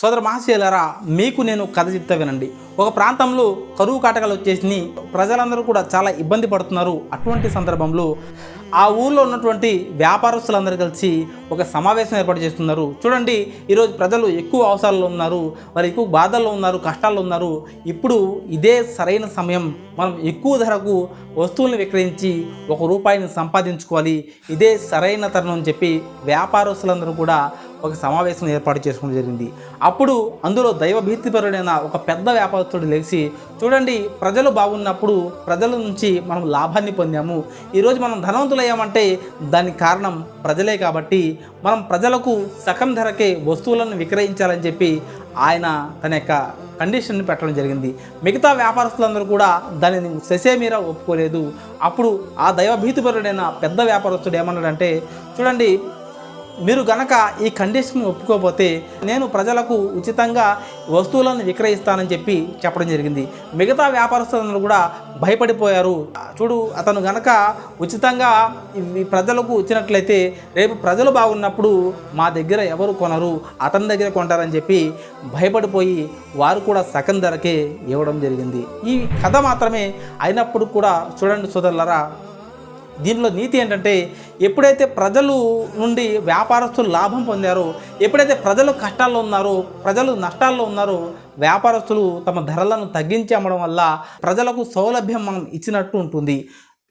సోదర మహాశయులరా మీకు నేను కథ చెప్తా వినండి. ఒక ప్రాంతంలో కరువు కాటకాలు వచ్చేసి ప్రజలందరూ కూడా చాలా ఇబ్బంది పడుతున్నారు. అటువంటి సందర్భంలో ఆ ఊళ్ళో ఉన్నటువంటి వ్యాపారస్తులందరూ కలిసి ఒక సమావేశం ఏర్పాటు చేస్తున్నారు. చూడండి ఈరోజు ప్రజలు ఎక్కువ అవసరాల్లో ఉన్నారు వారు ఎక్కువ బాధల్లో ఉన్నారు కష్టాల్లో ఉన్నారు. ఇప్పుడు ఇదే సరైన సమయం. మనం ఎక్కువ ధరకు వస్తువులను విక్రయించి ఒక రూపాయిని సంపాదించుకోవాలి. ఇదే సరైన తరుణం అని చెప్పి వ్యాపారస్తులందరూ కూడా ఒక సమావేశం ఏర్పాటు చేసుకోవడం జరిగింది. అప్పుడు అందులో దైవభీతిపరుడైన ఒక పెద్ద వ్యాపారస్తుడు లేచి చూడండి ప్రజలు బాగున్నప్పుడు ప్రజల నుంచి మనం లాభాన్ని పొందాము. ఈరోజు మనం ధనవంతులయ్యామంటే దానికి కారణం ప్రజలే కాబట్టి మనం ప్రజలకు సగం ధరకే వస్తువులను విక్రయించాలని చెప్పి ఆయన తన యొక్క కండిషన్ని పెట్టడం జరిగింది. మిగతా వ్యాపారస్తులందరూ కూడా దానిని ససేమీరా ఒప్పుకోలేదు. అప్పుడు ఆ దైవభీతిపరుడైన పెద్ద వ్యాపారస్తుడు ఏమన్నాడంటే చూడండి మీరు గనక ఈ కండిషన్ ఒప్పుకోకపోతే నేను ప్రజలకు ఉచితంగా వస్తువులను విక్రయిస్తానని చెప్పి చెప్పడం జరిగింది. మిగతా వ్యాపారస్తులందరూ కూడా భయపడిపోయారు. చూడు అతను గనక ఉచితంగా ప్రజలకు ఇచ్చినట్లయితే రేపు ప్రజలు బాగున్నప్పుడు మా దగ్గర ఎవరు కొనరు అతని దగ్గర కొంటారని చెప్పి భయపడిపోయి వారు కూడా సగం ధరకే ఇవ్వడం జరిగింది. ఈ కథ మాత్రమే అయినప్పుడు కూడా చూడండి సోదరులరా దీనిలో నీతి ఏంటంటే ఎప్పుడైతే ప్రజలు నుండి వ్యాపారస్తులు లాభం పొందారో ఎప్పుడైతే ప్రజలు కష్టాల్లో ఉన్నారో ప్రజలు నష్టాల్లో ఉన్నారో వ్యాపారస్తులు తమ ధరలను తగ్గించి అమ్మడం వల్ల ప్రజలకు సౌలభ్యం మనం ఇచ్చినట్టు ఉంటుంది.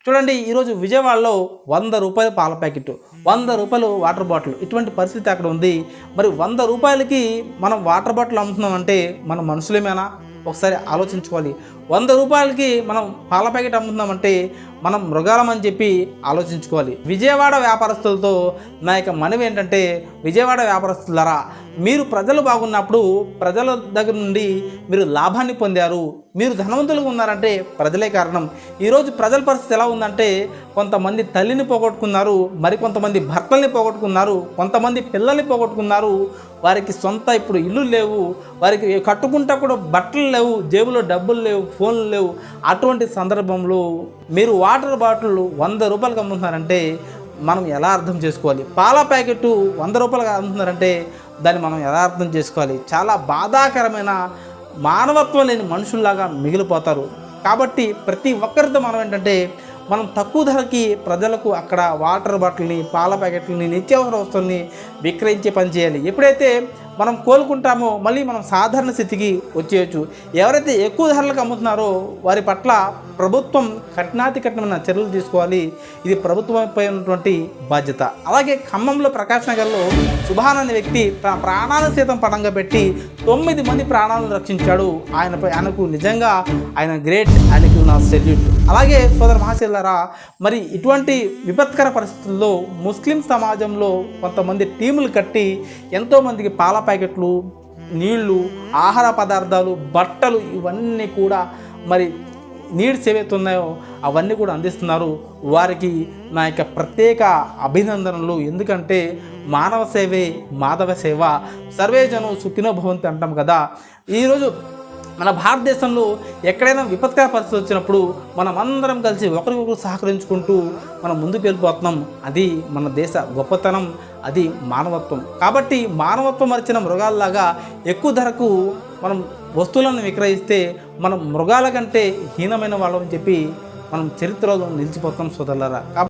చూడండి ఈరోజు విజయవాడలో వంద రూపాయల పాల ప్యాకెట్ వంద రూపాయలు వాటర్ బాటిల్ ఇటువంటి పరిస్థితి అక్కడ ఉంది. మరి వంద రూపాయలకి మనం వాటర్ బాటిల్ అమ్ముతున్నాం అంటే మనం మనుషులేమేనా? ఒకసారి ఆలోచించుకోవాలి. వంద రూపాయలకి మనం పాల ప్యాకెట్ అమ్ముతున్నామంటే మనం మృగాలమని చెప్పి ఆలోచించుకోవాలి. విజయవాడ వ్యాపారస్తులతో నా యొక్క మనవి ఏంటంటే విజయవాడ వ్యాపారస్తులారా మీరు ప్రజలు బాగున్నప్పుడు ప్రజల దగ్గర నుండి మీరు లాభాన్ని పొందారు మీరు ధనవంతులుగా ఉన్నారంటే ప్రజలే కారణం. ఈరోజు ప్రజల పరిస్థితి ఎలా ఉందంటే కొంతమంది తల్లిని పోగొట్టుకున్నారు మరికొంతమంది భర్తల్ని పోగొట్టుకున్నారు కొంతమంది పిల్లల్ని పోగొట్టుకున్నారు. వారికి సొంత ఇప్పుడు ఇల్లు లేవు వారికి కట్టుకుంటా కూడా బట్టలు లేవు జేబులో డబ్బులు లేవు ఫోన్లు లేవు. అటువంటి సందర్భంలో మీరు వాటర్ బాటిల్ వంద రూపాయలకు అమ్ముతున్నారంటే మనం ఎలా అర్థం చేసుకోవాలి? పాల ప్యాకెట్ వంద రూపాయలు అమ్ముతున్నారంటే దాన్ని మనం యథార్థం చేసుకోవాలి. చాలా బాధాకరమైన మానవత్వం లేని మనుషుల్లాగా మిగిలిపోతారు. కాబట్టి ప్రతి ఒక్కరితో మనం ఏంటంటే మనం తక్కువ ధరకి ప్రజలకు అక్కడ వాటర్ బాటిల్ని పాల ప్యాకెట్లని నిత్యావసర వస్తువుల్ని విక్రయించే పని చేయాలి. ఎప్పుడైతే మనం కోలుకుంటామో మళ్ళీ మనం సాధారణ స్థితికి వచ్చేయచ్చు. ఎవరైతే ఎక్కువ ధరలకు అమ్ముతున్నారో వారి పట్ల ప్రభుత్వం కఠినాతి కఠినమైన చర్యలు తీసుకోవాలి. ఇది ప్రభుత్వంపై ఉన్నటువంటి బాధ్యత. అలాగే ఖమ్మంలో ప్రకాశనగర్లో నగర్లో సుభాన్ అనే వ్యక్తి తన ప్రాణాలను సైతం పడంగా పెట్టి తొమ్మిది మంది ప్రాణాలను రక్షించాడు. ఆయనపై ఆయనకు నిజంగా ఆయన గ్రేట్ ఆయనకు నా సెల్యూట్. అలాగే సోదర మహాశీలరా మరి ఇటువంటి విపత్కర పరిస్థితుల్లో ముస్లిం సమాజంలో కొంతమంది టీములు కట్టి ఎంతోమందికి పాల ప్యాకెట్లు నీళ్ళు ఆహార పదార్థాలు బట్టలు ఇవన్నీ కూడా మరి నీడ్స్ ఏవైతున్నాయో అవన్నీ కూడా అందిస్తున్నారు. వారికి నా యొక్క ప్రత్యేక అభినందనలు. ఎందుకంటే మానవ సేవే మాధవ సేవ. సర్వేజను సుఖినో భవంతి అంటాం కదా. ఈరోజు మన భారతదేశంలో ఎక్కడైనా విపత్కర పరిస్థితి వచ్చినప్పుడు మనం అందరం కలిసి ఒకరికొకరు సహకరించుకుంటూ మనం ముందుకు వెళ్ళిపోతున్నాం. అది మన దేశ గొప్పతనం అది మానవత్వం. కాబట్టి మానవత్వం మరిచిన మృగాల్లాగా ఎక్కువ ధరకు మనం వస్తువులను విక్రయిస్తే మనం మృగాల కంటే హీనమైన వాళ్ళం చెప్పి మనం చరిత్రలో నిలిచిపోతాం సోదరులరా.